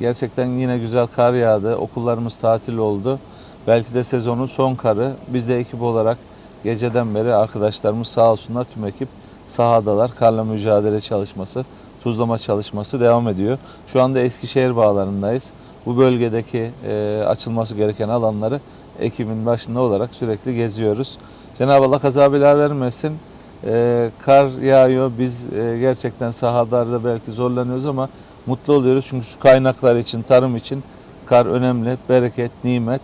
Gerçekten yine güzel kar yağdı. Okullarımız tatil oldu. Belki de sezonun son karı. Biz de ekip olarak geceden beri arkadaşlarımız sağ olsunlar tüm ekip sahadalar. Karla mücadele çalışması, tuzlama çalışması devam ediyor. Şu anda Eskişehir bağlarındayız. Bu bölgedeki e, açılması gereken alanları ekibin başında olarak sürekli geziyoruz. Cenab-ı Allah kaza bela vermesin. E, kar yağıyor. Biz e, gerçekten sahalarda belki zorlanıyoruz ama mutlu oluyoruz. Çünkü su kaynakları için, tarım için kar önemli. Bereket, nimet.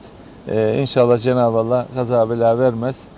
E, inşallah Cenab-ı Allah kaza bela vermez.